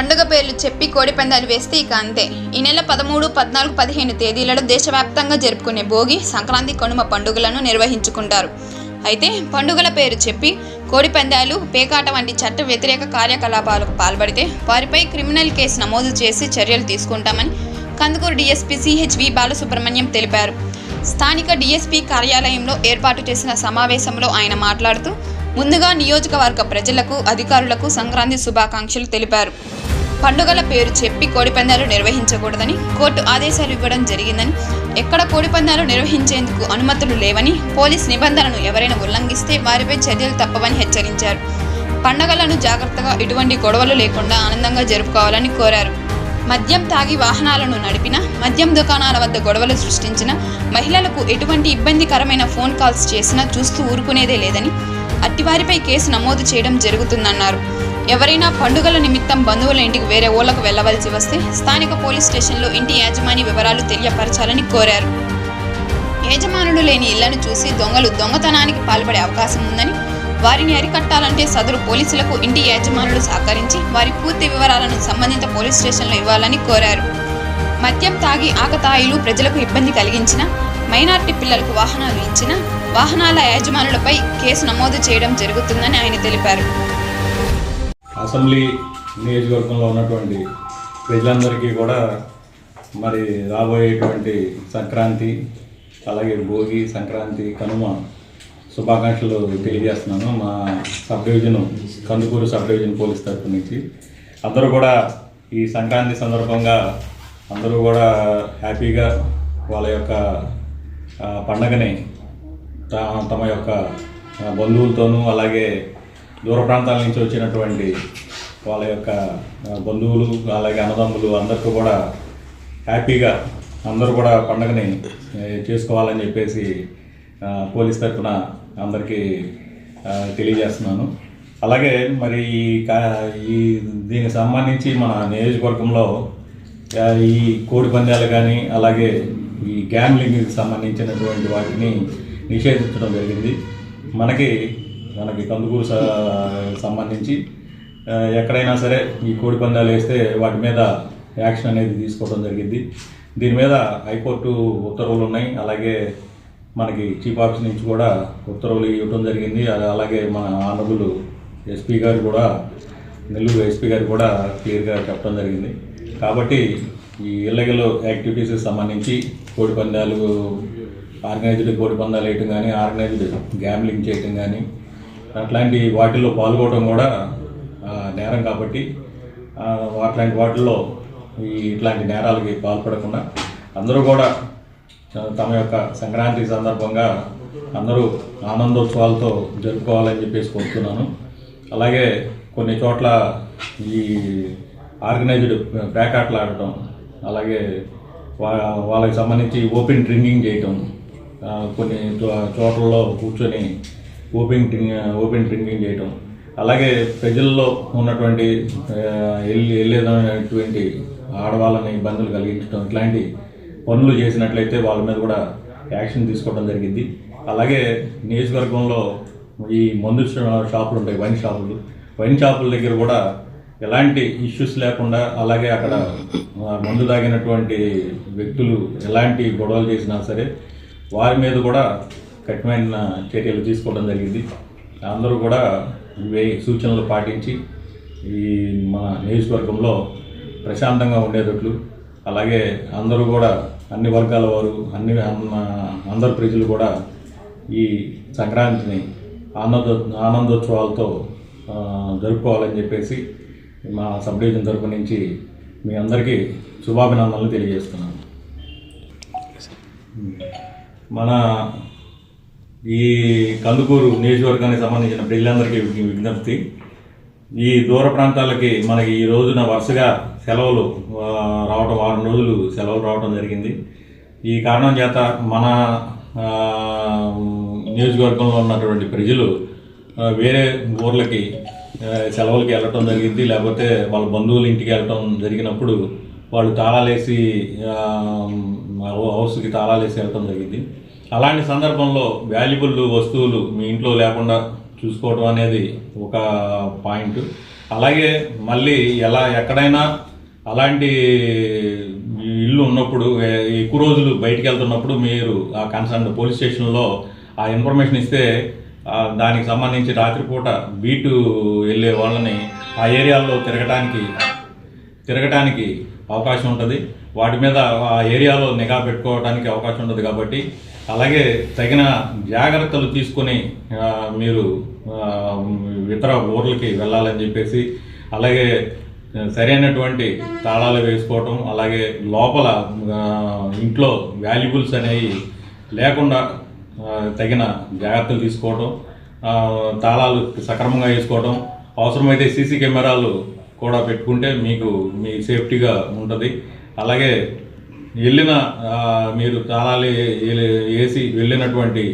పండుగ పేర్లు చెప్పి కోడి పందాలు వేస్తే ఇక అంతే. ఈ నెల పదమూడు పద్నాలుగు పదిహేను తేదీలలో దేశవ్యాప్తంగా జరుపుకునే భోగి సంక్రాంతి కనుమ పండుగలను నిర్వహించుకుంటారు. అయితే పండుగల పేరు చెప్పి కోడి పందాలు పేకాట వంటి చట్ట వ్యతిరేక కార్యకలాపాలకు పాల్పడితే వారిపై క్రిమినల్ కేసు నమోదు చేసి చర్యలు తీసుకుంటామని కందుకూరు డీఎస్పీ సిహెచ్వి బాలసుబ్రహ్మణ్యం తెలిపారు. స్థానిక డీఎస్పీ కార్యాలయంలో ఏర్పాటు చేసిన సమావేశంలో ఆయన మాట్లాడుతూ ముందుగా నియోజకవర్గ ప్రజలకు అధికారులకు సంక్రాంతి శుభాకాంక్షలు తెలిపారు. పండుగల పేరు చెప్పి కోడిపందాలు నిర్వహించకూడదని కోర్టు ఆదేశాలు ఇవ్వడం జరిగిందని ఎక్కడ కోడిపందాలు నిర్వహించేందుకు అనుమతులు లేవని పోలీస్ నిబంధనలను ఎవరైనా ఉల్లంఘిస్తే వారిపై చర్యలు తప్పవని హెచ్చరించారు. పండగలను జాగ్రత్తగా ఎటువంటి గొడవలు లేకుండా ఆనందంగా జరుపుకోవాలని కోరారు. మద్యం తాగి వాహనాలను నడిపిన మద్యం దుకాణాల వద్ద గొడవలు సృష్టించిన మహిళలకు ఎటువంటి ఇబ్బందికరమైన ఫోన్ కాల్స్ చేసినా చూస్తూ ఊరుకునేదే లేదని అట్టివారిపై కేసు నమోదు చేయడం జరుగుతుందన్నారు. ఎవరైనా పండుగల నిమిత్తం బంధువుల ఇంటికి వేరే ఊళ్ళకు వెళ్ళవలసి వస్తే స్థానిక పోలీస్ స్టేషన్లో ఇంటి యాజమాని వివరాలు తెలియపరచాలని కోరారు. యజమానులు లేని ఇళ్ళను చూసి దొంగలు దొంగతనానికి పాల్పడే అవకాశం ఉందని వారిని అరికట్టాలంటే సదరు పోలీసులకు ఇంటి యాజమానులు సహకరించి వారి పూర్తి వివరాలను సంబంధిత పోలీస్ స్టేషన్లో ఇవ్వాలని కోరారు. మద్యం తాగి ఆకతాయిలు ప్రజలకు ఇబ్బంది కలిగించిన మైనార్టీ పిల్లలకు వాహనాలు ఇచ్చిన వాహనాల యాజమానులపై కేసు నమోదు చేయడం జరుగుతుందని ఆయన తెలిపారు. అసెంబ్లీ నియోజకవర్గంలో ఉన్నటువంటి ప్రజలందరికీ కూడా మరి రాబోయేటువంటి సంక్రాంతి అలాగే భోగి సంక్రాంతి కనుమ శుభాకాంక్షలు తెలియజేస్తున్నాను. మా sub division Kandukur sub division police తరఫు నుంచి. అందరూ కూడా ఈ సంక్రాంతి సందర్భంగా అందరూ కూడా హ్యాపీగా వాళ్ళ యొక్క పండగని తమ యొక్క బంధువులతోనూ అలాగే దూర ప్రాంతాల నుంచి వచ్చినటువంటి వాళ్ళ యొక్క బంధువులు అలాగే అన్నదమ్ములు అందరికీ కూడా హ్యాపీగా అందరూ కూడా పండగని చేసుకోవాలని చెప్పేసి పోలీస్ తరఫున అందరికీ తెలియజేస్తున్నాను. అలాగే మరి ఈ కా ఈ దీనికి సంబంధించి మన నియోజకవర్గంలో ఈ కోడి పందాలు కానీ అలాగే ఈ గ్యాంబ్లింగ్కి సంబంధించినటువంటి వాటిని నిషేధించడం జరిగింది. మనకి మనకి కందుకూరు సంబంధించి ఎక్కడైనా సరే ఈ కోడి పందాలు వేస్తే వాటి మీద యాక్షన్ అనేది తీసుకోవడం జరిగింది. దీని మీద హైకోర్టు ఉత్తర్వులు ఉన్నాయి. అలాగే మనకి చీఫ్ ఆఫీస్ నుంచి కూడా ఉత్తర్వులు ఇవ్వడం జరిగింది. అలాగే మన ఆనబులు ఎస్పీ గారు కూడా నెల్లూరు ఎస్పీ గారు కూడా క్లియర్గా చెప్పడం జరిగింది. కాబట్టి ఈ ఇళ్ళగల్ యాక్టివిటీస్కి సంబంధించి కోడి పందాలు ఆర్గనైజ్డ్ కోడి పందాలు వేయటం కానీ ఆర్గనైజ్డ్ గ్యాంబ్లింగ్ చేయటం కానీ అట్లాంటి వాటిల్లో పాల్గొనడం కూడా నేరం కాబట్టి అట్లాంటి వాటిల్లో ఈ ఇట్లాంటి నేరాలకి పాల్పడకుండా అందరూ కూడా తమ యొక్క సంక్రాంతి సందర్భంగా అందరూ ఆనందోత్సవాలతో జరుపుకోవాలని చెప్పేసి కోరుతున్నాను. అలాగే కొన్ని చోట్ల ఈ ఆర్గనైజ్డ్ బ్యాకాట్లు ఆడటం అలాగే వా వాళ్ళకి సంబంధించి ఓపెన్ డ్రింకింగ్ చేయటం కొన్ని చో- చోట్లలో కూర్చొని ఓపెన్ డ్రింక్ ఓపెన్ డ్రింకింగ్ చేయటం. అలాగే ప్రజల్లో ఉన్నటువంటి వెళ్ళి వెళ్ళేదనేటువంటి ఆడవాళ్ళని ఇబ్బందులు కలిగించడం ఇట్లాంటి పనులు చేసినట్లయితే వాళ్ళ మీద కూడా యాక్షన్ తీసుకోవడం జరిగింది. అలాగే నియోజకవర్గంలో ఈ మందు షాపులు ఉంటాయి వైన్ షాపులు. వైన్ షాపుల దగ్గర కూడా ఎలాంటి ఇష్యూస్ లేకుండా అలాగే అక్కడ మందు తాగినటువంటి వ్యక్తులు ఎలాంటి గొడవలు చేసినా సరే వారి మీద కూడా కఠినమైన చర్యలు తీసుకోవడం జరిగింది. అందరూ కూడా ఇవే సూచనలు పాటించి ఈ మన నియోజకవర్గంలో ప్రశాంతంగా ఉండేటట్లు అలాగే అందరూ కూడా అన్ని వర్గాల వారు అన్ని అందరు ప్రజలు కూడా ఈ సంక్రాంతిని ఆనంద ఆనందోత్సవాలతో జరుపుకోవాలని చెప్పేసి మా సబ్ డివిజన్ తరపు నుంచి మీ అందరికీ శుభాభినందనలు తెలియజేస్తున్నాను. మన ఈ కందుకూరు నియోజకవర్గానికి సంబంధించిన ప్రజలందరికీ విజ్ఞ- విజ్ఞప్తి. ఈ దూర ప్రాంతాలకి మనకి ఈ రోజున వరుసగా సెలవులు రావటం వారం రోజులు సెలవులు రావడం జరిగింది. ఈ కారణం చేత మన నియోజకవర్గంలో ఉన్నటువంటి ప్రజలు వేరే ఊర్లకి సెలవులకి వెళ్ళటం జరిగింది. లేకపోతే వాళ్ళ బంధువుల ఇంటికి వెళ్ళటం జరిగినప్పుడు వాళ్ళు తాళాలేసి హౌస్కి తాళాలేసి వెళ్ళటం జరిగింది. అలాంటి సందర్భంలో వాల్యుబుల్ వస్తువులు మీ ఇంట్లో లేకుండా చూసుకోవడం అనేది ఒక పాయింట్. అలాగే మళ్ళీ ఎలా ఎక్కడైనా అలాంటి ఇల్లు ఉన్నప్పుడు ఎక్కువ రోజులు బయటికి వెళ్తున్నప్పుడు మీరు ఆ కన్సర్న్ పోలీస్ స్టేషన్లో ఆ ఇన్ఫర్మేషన్ ఇస్తే దానికి సంబంధించి రాత్రిపూట బీటు వెళ్ళే వాళ్ళని ఆ ఏరియాలో తిరగటానికి తిరగటానికి అవకాశం ఉంటుంది. వాటి మీద ఆ ఏరియాలో నిఘా పెట్టుకోవడానికి అవకాశం ఉంటుంది కాబట్టి అలాగే తగిన జాగ్రత్తలు తీసుకొని మీరు ఇతర ఊర్లకి వెళ్ళాలని చెప్పేసి అలాగే సరైనటువంటి తాళాలు వేసుకోవటం అలాగే లోపల ఇంట్లో వాల్యుబుల్స్ అనేవి లేకుండా తగిన జాగ్రత్తలు తీసుకోవటం తాళాలు సక్రమంగా వేసుకోవటం అవసరమైతే సీసీ కెమెరాలు కూడా పెట్టుకుంటే మీకు మీ సేఫ్టీగా ఉంటుంది. అలాగే వెళ్ళిన మీరు తాళాలు వేసి వెళ్ళినటువంటి